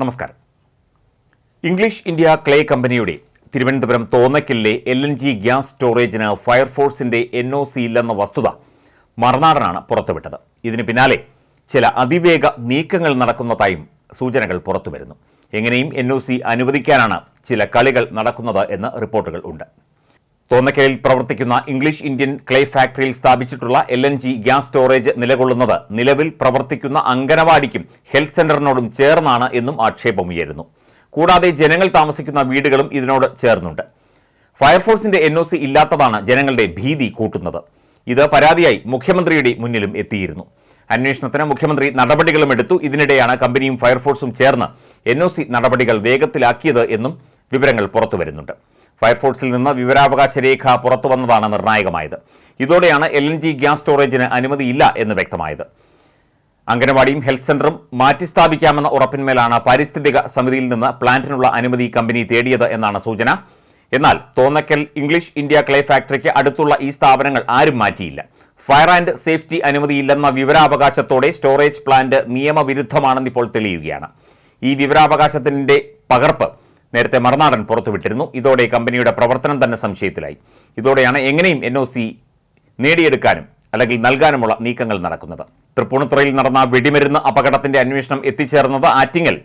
നമസ്കാരം. English India clay കമ്പനിയുടെ തിരുവനന്തപുരം തോന്നക്കലിലെ എൽ എൻ ജി ഗ്യാസ് സ്റ്റോറേജിന് ഫയർഫോഴ്സിന്റെ എൻ ഒ സി ഇല്ലെന്ന വസ്തുത മറുനാടനാണ് പുറത്തുവിട്ടത്. ഇതിന് പിന്നാലെ ചില അതിവേഗ നീക്കങ്ങൾ നടക്കുന്നതായും സൂചനകൾ പുറത്തുവരുന്നു. എങ്ങനെയും എൻ ഒ സി അനുവദിക്കാനാണ് ചില കളികൾ നടക്കുന്നത് എന്ന് റിപ്പോർട്ടുകൾ ഉണ്ട്. തോന്നക്കലിൽ പ്രവർത്തിക്കുന്ന ഇംഗ്ലീഷ് ഇന്ത്യൻ ക്ലേ ഫാക്ടറിയിൽ സ്ഥാപിച്ചിട്ടുള്ള L N G gas storage നിലകൊള്ളുന്നത് നിലവിൽ പ്രവർത്തിക്കുന്ന അങ്കനവാടിക്കും ഹെൽത്ത് സെന്ററിനോടും ചേർന്നാണ് എന്നും ആക്ഷേപമുയരുന്നു. കൂടാതെ ജനങ്ങൾ താമസിക്കുന്ന വീടുകളും ഇതിനോട് ചേർന്നുണ്ട്. ഫയർഫോഴ്സിന്റെ എൻ ഒ സി ഇല്ലാത്തതാണ് ജനങ്ങളുടെ ഭീതി കൂട്ടുന്നത്. ഇത് പരാതിയായി മുഖ്യമന്ത്രിയുടെ മുന്നിലും എത്തിയിരുന്നു. അന്വേഷണത്തിന് മുഖ്യമന്ത്രി നടപടികളും എടുത്തു. ഇതിനിടെയാണ് കമ്പനിയും ഫയർഫോഴ്സും ചേർന്ന് എൻ നടപടികൾ വേഗത്തിലാക്കിയത് എന്നും വിവരങ്ങൾ പുറത്തുവരുന്നുണ്ട്. ഫയർഫോഴ്സിൽ നിന്ന് വിവരാവകാശ രേഖ പുറത്തു വന്നതാണ് നിർണായകമായത്. ഇതോടെയാണ് എൽ എൻ ജി ഗ്യാസ് സ്റ്റോറേജിന് അനുമതിയില്ല എന്ന് വ്യക്തമായത്. അംഗനവാടിയും ഹെൽത്ത് സെന്ററും മാറ്റിസ്ഥാപിക്കാമെന്ന ഉറപ്പിന്മേലാണ് പാരിസ്ഥിതിക സമിതിയിൽ നിന്ന് പ്ലാന്റിനുള്ള അനുമതി കമ്പനി തേടിയത് എന്നാണ് സൂചന. എന്നാൽ തോന്നക്കൽ ഇംഗ്ലീഷ് ഇന്ത്യ ക്ലേ ഫാക്ടറിക്ക് അടുത്തുള്ള ഈ സ്ഥാപനങ്ങൾ ആരും മാറ്റിയില്ല. ഫയർ ആൻഡ് സേഫ്റ്റി അനുമതിയില്ലെന്ന വിവരാവകാശത്തോടെ സ്റ്റോറേജ് പ്ലാന്റ് നിയമവിരുദ്ധമാണെന്നിപ്പോൾ തെളിയുകയാണ്. ഈ വിവരാവകാശത്തിന്റെ പകർപ്പ് നേരത്തെ മറുനാടൻ പുറത്തുവിട്ടിരുന്നു. ഇതോടെ കമ്പനിയുടെ പ്രവർത്തനം തന്നെ സംശയത്തിലായി. ഇതോടെയാണ് എങ്ങനെയും എൻ നേടിയെടുക്കാനും അല്ലെങ്കിൽ നൽകാനുമുള്ള നീക്കങ്ങൾ നടക്കുന്നത്. തൃപ്പൂണിത്തുറയിൽ നടന്ന വെടിമരുന്ന് അപകടത്തിന്റെ അന്വേഷണം എത്തിച്ചേർന്നത് ആറ്റിങ്ങൽ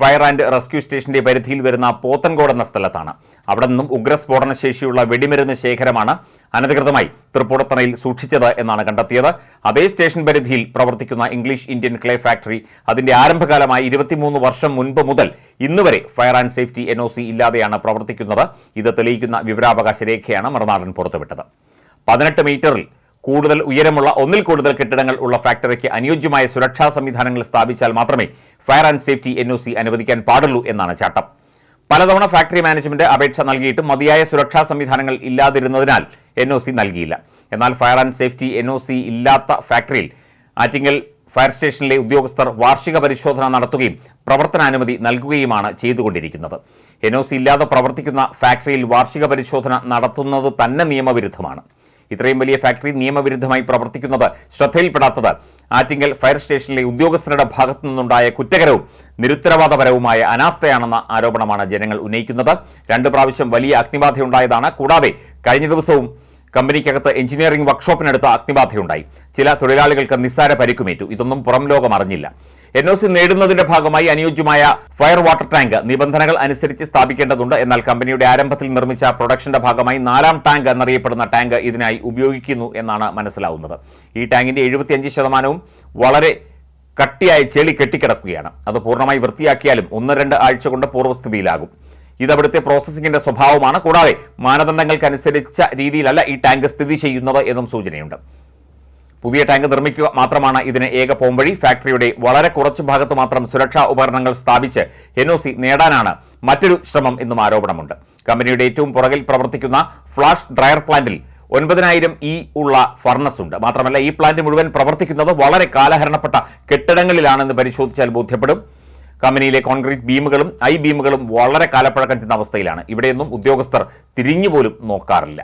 ഫയർ ആൻഡ് റെസ്ക്യൂ സ്റ്റേഷന്റെ പരിധിയിൽ വരുന്ന പോത്തൻകോട് എന്ന സ്ഥലത്താണ്. അവിടെ നിന്നും ഉഗ്രസ്ഫോടന ശേഷിയുള്ള വെടിമരുന്ന് ശേഖരമാണ് അനധികൃതമായി തൃപ്പൂണിത്തറയിൽ സൂക്ഷിച്ചത് എന്നാണ് കണ്ടെത്തിയത്. അതേ സ്റ്റേഷൻ പരിധിയിൽ പ്രവർത്തിക്കുന്ന ഇംഗ്ലീഷ് ഇന്ത്യൻ ക്ലേ ഫാക്ടറി അതിന്റെ ആരംഭകാലമായി ഇരുപത്തിമൂന്ന് വർഷം മുൻപ് മുതൽ ഇന്നുവരെ ഫയർ ആൻഡ് സേഫ്റ്റി എൻ ഇല്ലാതെയാണ് പ്രവർത്തിക്കുന്നത്. ഇത് തെളിയിക്കുന്ന വിവരാവകാശ രേഖയാണ് മറുനാടൻ പുറത്തുവിട്ടത്. പതിനെട്ട് മീറ്ററിൽ കൂടുതൽ ഉയരമുള്ള ഒന്നിൽ കൂടുതൽ കെട്ടിടങ്ങൾ ഉള്ള ഫാക്ടറിക്ക് അനുയോജ്യമായ സുരക്ഷാ സംവിധാനങ്ങൾ സ്ഥാപിച്ചാൽ മാത്രമേ ഫയർ ആൻഡ് സേഫ്റ്റി എൻ അനുവദിക്കാൻ പാടുള്ളൂ എന്നാണ് ചട്ടം. പലതവണ ഫാക്ടറി മാനേജ്മെന്റ് അപേക്ഷ നൽകിയിട്ടും മതിയായ സുരക്ഷാ സംവിധാനങ്ങൾ ഇല്ലാതിരുന്നതിനാൽ എൻ നൽകിയില്ല. എന്നാൽ ഫയർ ആൻഡ് സേഫ്റ്റി എൻ ഇല്ലാത്ത ഫാക്ടറിയിൽ ആറ്റിങ്ങൽ ഫയർ സ്റ്റേഷനിലെ ഉദ്യോഗസ്ഥർ വാർഷിക പരിശോധന നടത്തുകയും പ്രവർത്തനാനുമതി നൽകുകയുമാണ് ചെയ്തുകൊണ്ടിരിക്കുന്നത്. എൻ ഇല്ലാതെ പ്രവർത്തിക്കുന്ന ഫാക്ടറിയിൽ വാർഷിക പരിശോധന നടത്തുന്നത് തന്നെ നിയമവിരുദ്ധമാണ്. ഇത്രയും വലിയ ഫാക്ടറി നിയമവിരുദ്ധമായി പ്രവർത്തിക്കുന്നത് ശ്രദ്ധയിൽപ്പെടാത്തത് ആറ്റിങ്ങൽ ഫയർ സ്റ്റേഷനിലെ ഉദ്യോഗസ്ഥരുടെ ഭാഗത്തു നിന്നുണ്ടായ കുറ്റകരവും നിരുത്തരവാദപരവുമായ അനാസ്ഥയാണെന്ന ആരോപണമാണ് ജനങ്ങൾ ഉന്നയിക്കുന്നത്. രണ്ട് പ്രാവശ്യം വലിയ അഗ്നിബാധയുണ്ടായതാണ് കൂടാതെ കഴിഞ്ഞ ദിവസവും കമ്പനിക്കകത്ത് എഞ്ചിനീയറിംഗ് വർക്ക്ഷോപ്പിനടുത്ത് അഗ്നിബാധയുണ്ടായി. ചില തൊഴിലാളികൾക്ക് നിസ്സാര പരിക്കുമേറ്റു. ഇതൊന്നും പുറം ലോകം അറിഞ്ഞില്ല. എൻ ഒ സി നേടുന്നതിന്റെ ഭാഗമായി അനുയോജ്യമായ ഫയർ വാട്ടർ ടാങ്ക് നിബന്ധനകൾ അനുസരിച്ച് സ്ഥാപിക്കേണ്ടതുണ്ട്. എന്നാൽ കമ്പനിയുടെ ആരംഭത്തിൽ നിർമ്മിച്ച പ്രൊഡക്ഷന്റെ ഭാഗമായി നാലാം ടാങ്ക് എന്നറിയപ്പെടുന്ന ടാങ്ക് ഇതിനായി ഉപയോഗിക്കുന്നു എന്നാണ് മനസ്സിലാവുന്നത്. ഈ ടാങ്കിന്റെ എഴുപത്തിയഞ്ച് ശതമാനവും വളരെ കട്ടിയായ ചെളി കെട്ടിക്കിടക്കുകയാണ്. അത് പൂർണമായി വൃത്തിയാക്കിയാലും ഒന്ന് രണ്ട് ആഴ്ച കൊണ്ട് പൂർവസ്ഥിതിയിലാകും ഇത് അവിടുത്തെ പ്രോസസ്സിംഗിന്റെ സ്വഭാവമാണ്. കൂടാതെ മാനദണ്ഡങ്ങൾക്കനുസരിച്ച രീതിയിലല്ല ഈ ടാങ്ക് സ്ഥിതി ചെയ്യുന്നത് എന്നും സൂചനയുണ്ട്. പുതിയ ടാങ്ക് നിർമ്മിക്കുക മാത്രമാണ് ഇതിന് ഏക പോംവഴി. ഫാക്ടറിയുടെ വളരെ കുറച്ചു ഭാഗത്ത് മാത്രം സുരക്ഷാ ഉപകരണങ്ങൾ സ്ഥാപിച്ച് എൻ നേടാനാണ് മറ്റൊരു ശ്രമം എന്നും ആരോപണമുണ്ട്. കമ്പനിയുടെ ഏറ്റവും പുറകിൽ പ്രവർത്തിക്കുന്ന ഫ്ലാഷ് ഡ്രയർ പ്ലാന്റിൽ ഒൻപതിനായിരം ഇ ഉള്ള ഫർണസ് ഉണ്ട്. മാത്രമല്ല ഈ പ്ലാന്റ് മുഴുവൻ പ്രവർത്തിക്കുന്നത് വളരെ കാലഹരണപ്പെട്ട കെട്ടിടങ്ങളിലാണെന്ന് പരിശോധിച്ചാൽ ബോധ്യപ്പെടും. കമ്പനിയിലെ കോൺക്രീറ്റ് ബീമുകളും ഐ ബീമുകളും വളരെ കാലപ്പഴക്കം ചെന്ന അവസ്ഥയിലാണ്. ഇവിടെയൊന്നും ഉദ്യോഗസ്ഥർ തിരിഞ്ഞുപോലും നോക്കാറില്ല.